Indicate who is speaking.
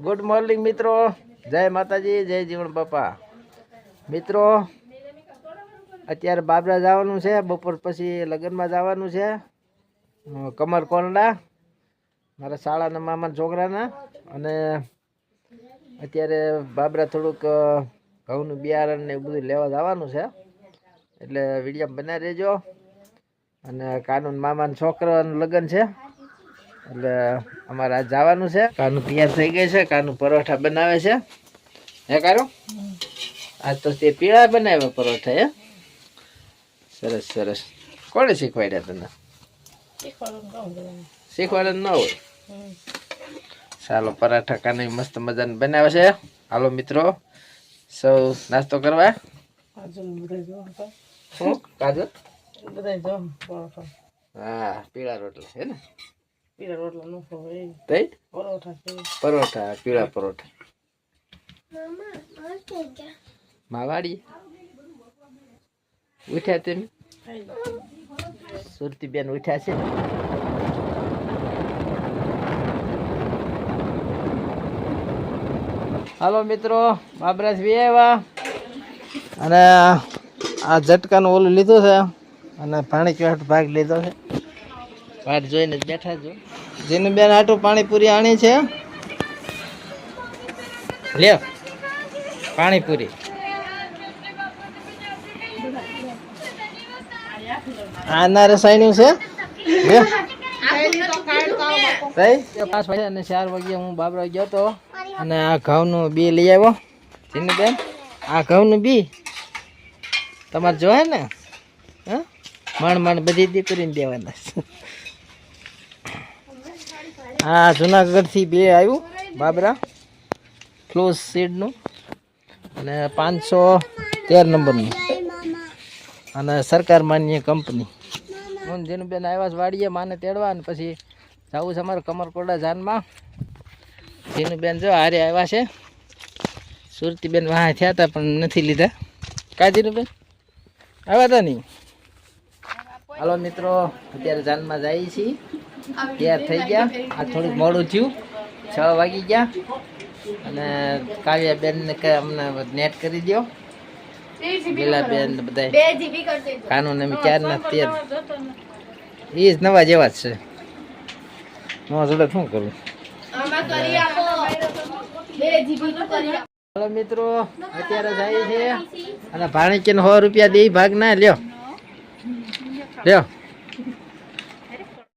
Speaker 1: Good morning મિત્રો. જય માતાજી, જય જીવન બાપા. મિત્રો, અત્યારે બાબરા જવાનું છે, બપોર પછી લગ્નમાં જવાનું છે. કમર કોરડા, મારા શાળાના મામાના છોકરાના. અને અત્યારે બાબરા થોડુંક ઘઉંનું બિયારણ ને એવું બધું લેવા જવાનું છે. એટલે વીડિયો બનાવી રહેજો. અને કાનૂન મામાના છોકરાનું લગ્ન છે. એટલે અમારે આજ જવાનું છે. કાનું તૈયાર થઈ ગઈ છે. કાનું પરોઠા બનાવે છે. હે કારું આજ તો તે પીળા બનાવ્યા પરોઠા હે? સરસ સરસ. કોણે શીખવાડ્યા તને? શીખવાડે ન હોય. ચાલો પરાઠા કાને મસ્ત મજાને બનાવે છે. હાલો મિત્રો. સૌ નાસ્તો કરવા. શું? બધા હા પીળા રોટલા છે ને? તઈ? પરોઠા પીળા પરોઠા. માવાડી? ઉઠ્યા તમે? સુરતી બેન ઉઠ્યા છે. હાલો મિત્રો બાબરાજ બી આવ્યા અને આ ઝટકાનું ઓલું લીધું છે. અને પાણી ચોટ ભાગ લીધો છે. વાટ જોઈને બેઠા છો. જેનું બેન આટું પાણીપુરી આણી છે? લ્યો પાણીપુરી. આના રસાયણું છે? પાંચ વાગે અને ચાર વાગે હું બાબરા ગયો તો અને આ ઘઉંનું બી લઈ આવ્યો. જીનું બેન આ ઘઉંનું બી? તમારે જોહે ને? હા? મણ મણ બધી દીકરીને દેવાના છે. હા, જુનાગઢથી બે આવ્યું, બાબરા. ક્લોઝ સીડનું અને પાંચસો તેર નંબરનું. અને સરકાર માન્ય કંપની. હું જેનું બેન આવ્યા છે વાડીએ, માને તેડવા અને પછી જવું છે અમારે કમરકોડા જાનમાં. જેનું બેન જો હારે આવ્યા છે. સુરતી બેન વાહ થયા હતા, પણ નથી લીધા. કાજીનું બેન આવ્યા હતા નહીં? હાલો મિત્રો, અત્યારે જાનમાં જઈએ છીએ. તૈયાર થઈ ગયા. આ થોડુંક મોડું થયું. છ વાગી ગયા. અને કાવ્યા બેન ને કે અમને નેટ કરી દો ગીલા બેન ને બધા કાનૂન અમે ક્યારના તૈયાર એ જ નવા જેવા જ છે. હું જોડે શું કરું? હલો મિત્રો અત્યારે જાય છે અને ભાણીકીને સો રૂપિયા દે ભાગ ના લ્યો. લ્યો.